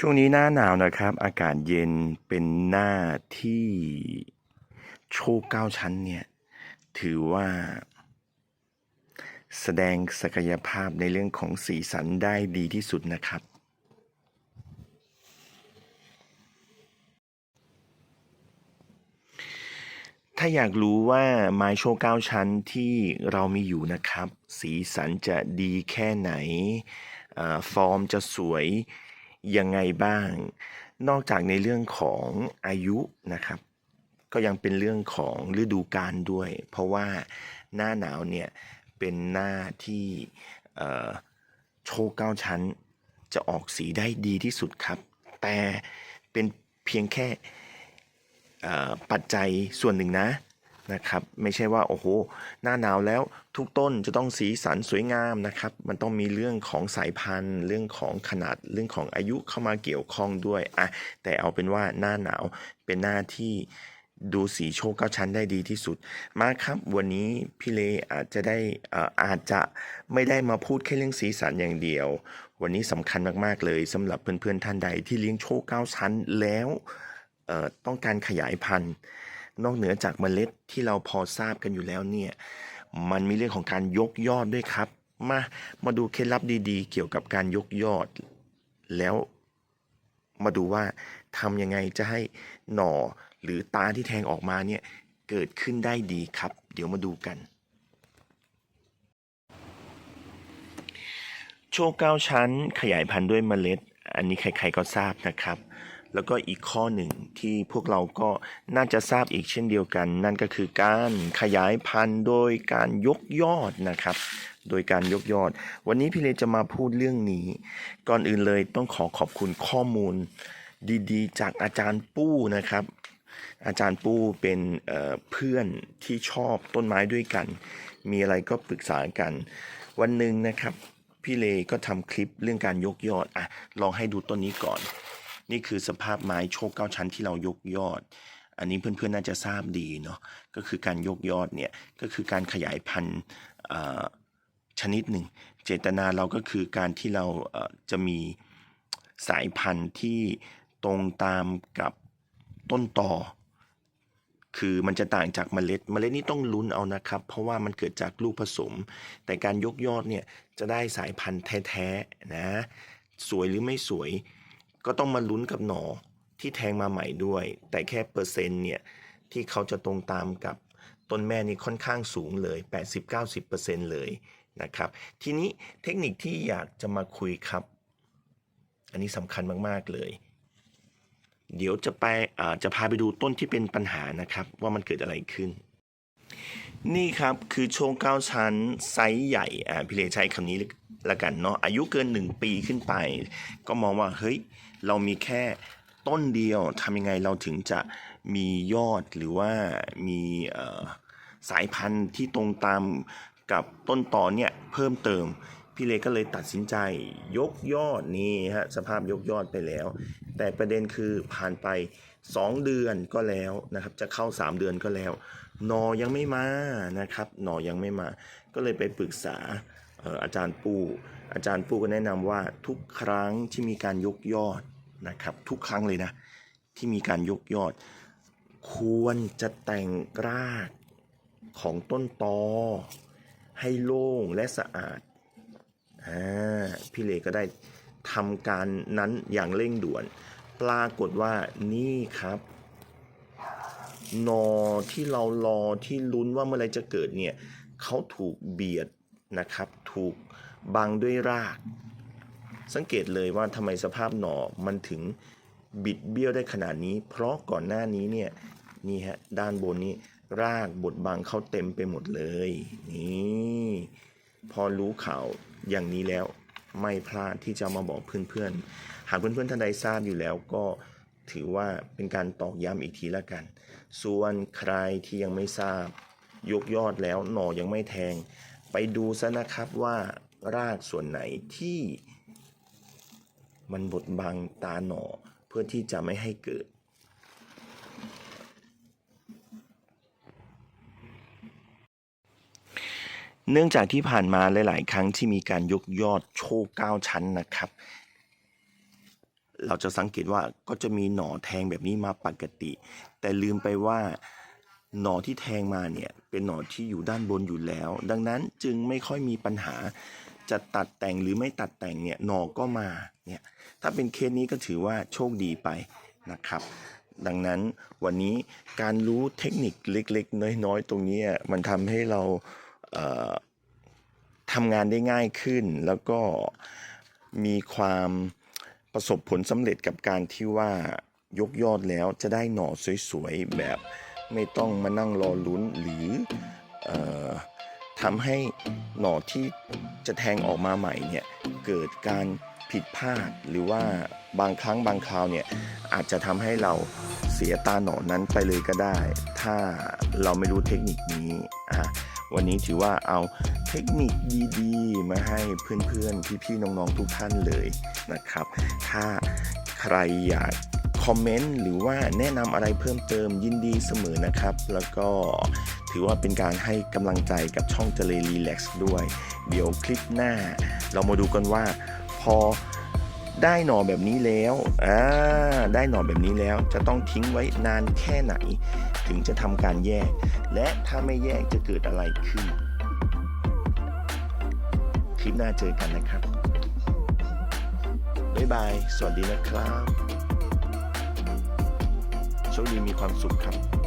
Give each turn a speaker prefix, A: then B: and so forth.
A: ช่วงนี้หน้าหนาวนะครับ อากาศเย็นเป็นหน้าที่โชคเก้าชั้นเนี่ย ถือว่า แสดงศักยภาพในเรื่องของสีสันได้ดีที่สุดนะครับ ถ้าอยากรู้ว่าไม้โชว์เก้าชั้นที่เรามีอยู่นะครับ สีสันจะดีแค่ไหนอาฟอร์มจะสวย ยังไงบ้าง นอกจากในเรื่องของอายุนะครับ ก็ยังเป็นเรื่องของฤดูกาลด้วย เพราะว่าหน้าหนาวเนี่ยเป็นหน้าที่โชว์เก้าชั้นจะออกสีได้ดีที่สุดครับ แต่เป็นเพียงแค่ปัจจัยส่วนหนึ่งนะ นะครับ ไม่ใช่ว่าโอ้โห หน้าหนาวแล้วทุกต้นจะต้องสีสันสวยงามนะครับ มันต้องมีเรื่องของสายพันธุ์ เรื่องของขนาดเรื่องของอายุเข้ามาเกี่ยวข้องด้วยอะแต่เอาเป็นว่าหน้าหนาวเป็นหน้าที่ดูสีโชคเก้าชั้นได้ดีที่สุด มาครับวันนี้พี่เลอาจจะได้อ่ออาจจะไม่ได้มาพูดแค่เรื่องสีสันอย่างเดียว วันนี้สำคัญมากๆเลยสำหรับเพื่อนๆท่านใดที่เลี้ยงโชคเก้าชั้นแล้วต้องการขยายพันธุ์ นอกเหนือจากเมล็ดที่เราพอทราบกันอยู่แล้วเนี่ยมันมีเรื่องของการยกยอดด้วยครับ มามาดูเคล็ดลับดีๆ เกี่ยวกับการยกยอด แล้วมาดูว่าทำยังไงจะให้หน่อหรือตาที่แทงออกมาเนี่ยเกิดขึ้นได้ดีครับ เดี๋ยวมาดูกัน โชคเก้าชั้นขยายพันธุ์ด้วยเมล็ด อันนี้ใครๆก็ทราบนะครับ แล้วก็อีกข้อหนึ่งที่พวกเราก็น่าจะทราบอีกเช่นเดียวกัน นั่นก็คือการขยายพันธุ์โดยการยกยอดนะครับ โดยการยกยอด วันนี้พี่เลจะมาพูดเรื่องนี้ ก่อนอื่นเลยต้องขอขอบคุณข้อมูลดีๆ จากอาจารย์ปู้นะครับ อาจารย์ปู้เป็นเเพื่อนที่ชอบต้นไม้ด้วยกัน มีอะไรก็ปรึกษากัน วันหนึ่งนะครับ พี่เลก็ทำคลิปเรื่องการยกยอดอะลองให้ดูต้นนี้ก่อน นี่คือสภาพไม้โชคเก้าชั้นที่เรายกยอด อันนี้เพื่อนๆน่าจะทราบดีเนาะก็คือการยกยอดเนี่ยก็คือการขยายพันธุ์ชนิดหนึ่ง เจตนาเราก็คือการที่เราจะมีสายพันธุ์ที่ตรงตามกับต้นต่อ คือมันจะต่างจากเมล็ด เมล็ดนี่ต้องลุ้นเอานะครับ เพราะว่ามันเกิดจากลูกผสม แต่การยกยอดเนี่ยจะได้สายพันธุ์แท้ๆนะ สวยหรือไม่สวย ก็ต้องมาลุ้นกับหนอที่แทงมาใหม่ด้วย แต่แค่เปอร์เซ็นต์เนี่ยที่เขาจะตรงตามกับต้นแม่นี่ค่อนข้างสูงเลย 80-90%เลยนะครับ ทีนี้เทคนิคที่อยากจะมาคุยครับ อันนี้สำคัญมาก ๆ เลย เดี๋ยวจะไปอ่าจะพาไปดูต้นที่เป็นปัญหานะครับ ว่ามันเกิดอะไรขึ้น นี่ครับคือโชงเก้าชั้นไซส์ใหญ่อ่าพี่เลใช้คำนี้ละกันเนาะอายุเกิน 1 ปีขึ้นไป ก็มองว่าเฮ้ยเรามีแค่ต้นเดียวทำยังไงเราถึงจะมียอดหรือว่ามีสายพันธุ์ที่ตรงตามกับต้นตอเนี่ยเพิ่มเติม พี่เลก็เลยตัดสินใจยกยอดนี่ฮะสภาพยกยอดไปแล้ว แต่ประเด็นคือผ่านไป 2 เดือนก็แล้วนะครับ จะเข้า 3 เดือนก็แล้วนอยังไม่มานะครับนอยังไม่มา ก็เลยไปปรึกษาอาจารย์ปูอาจารย์ปูก็แนะนำว่าทุกครั้งที่มีการยกยอดนะครับ ทุกครั้งเลยนะ ที่มีการยกยอด ควรจะแต่งรากของต้นตอให้โล่งและสะอาด อ่าพี่เลก็ได้ทำการนั้นอย่างเร่งด่วน ปรากฏว่านี่ครับหนอที่เรารอที่ลุ้นว่าเมื่อไรจะเกิดเนี่ยเขาถูกเบียดนะครับ ถูกบังด้วยราก สังเกตเลยว่าทำไมสภาพหนอมันถึงบิดเบี้ยวได้ขนาดนี้ เพราะก่อนหน้านี้เนี่ยนี่ฮะด้านบนนี้รากบดบังเขาเต็มไปหมดเลย นี่ พอรู้ข่าว อย่างนี้แล้วไม่พลาดที่จะมาบอกเพื่อนๆ หากเพื่อนๆท่านใดทราบอยู่แล้วก็ถือว่าเป็นการตอกย้ำอีกทีละกัน ส่วนใครที่ยังไม่ทราบ ยกยอดแล้วหน่อยังไม่แทง ไปดูซะนะครับว่ารากส่วนไหนที่มันบดบังตาหน่อเพื่อที่จะไม่ให้เกิด เนื่องจากที่ผ่านมาหลาย ๆ ครั้งที่มีการยกยอดโชว์เก้าชั้นนะครับ เราจะสังเกตว่าก็จะมีหน่อแทงแบบนี้มาปกติ แต่ลืมไปว่าหน่อที่แทงมาเนี่ยเป็นหน่อที่อยู่ด้านบนอยู่แล้ว ดังนั้นจึงไม่ค่อยมีปัญหาจะตัดแต่งหรือไม่ตัดแต่งเนี่ยหน่อก็มาเนี่ยถ้าเป็นเคสนี้ก็ถือว่าโชคดีไปนะครับ ดังนั้นวันนี้การรู้เทคนิคเล็กๆ น้อยๆ ตรงนี้มันทำให้เรา ทำงานได้ง่ายขึ้น แล้วก็มีความประสบผลสำเร็จกับการที่ว่ายกยอดแล้วจะได้หน่อสวยๆ แบบไม่ต้องมานั่งรอลุ้นหรือออทำให้หน่อที่จะแทงออกมาใหม่เนี่ยเกิดการผิดพลาดหรือว่าบางครั้งบางคราวเนี่ยอาจจะทำให้เราเสียตาหน่อนั้นไปเลยก็ได้ ถ้าเราไม่รู้เทคนิคนี้อะ วันนี้ถือว่าเอาเทคนิคดีๆ มาให้เพื่อนๆ พี่ๆ น้องๆ ทุกท่านเลยนะครับ ถ้าใครอยากคอมเมนต์หรือว่าแนะนำอะไรเพิ่มเติมยินดีเสมอนะครับ แล้วก็ถือว่าเป็นการให้กำลังใจกับช่องเจเลรีแลกซ์ด้วย เดี๋ยวคลิปหน้า เรามาดูกันว่าพอได้หน่อแบบนี้แล้ว อ่า ได้หน่อแบบนี้แล้วจะต้องทิ้งไว้นานแค่ไหน ถึงจะทำการแยก และถ้าไม่แยกจะเกิดอะไรขึ้น คลิปหน้าเจอกันนะครับ บ๊ายบาย สวัสดีนะครับโชคดีมีความสุขครับ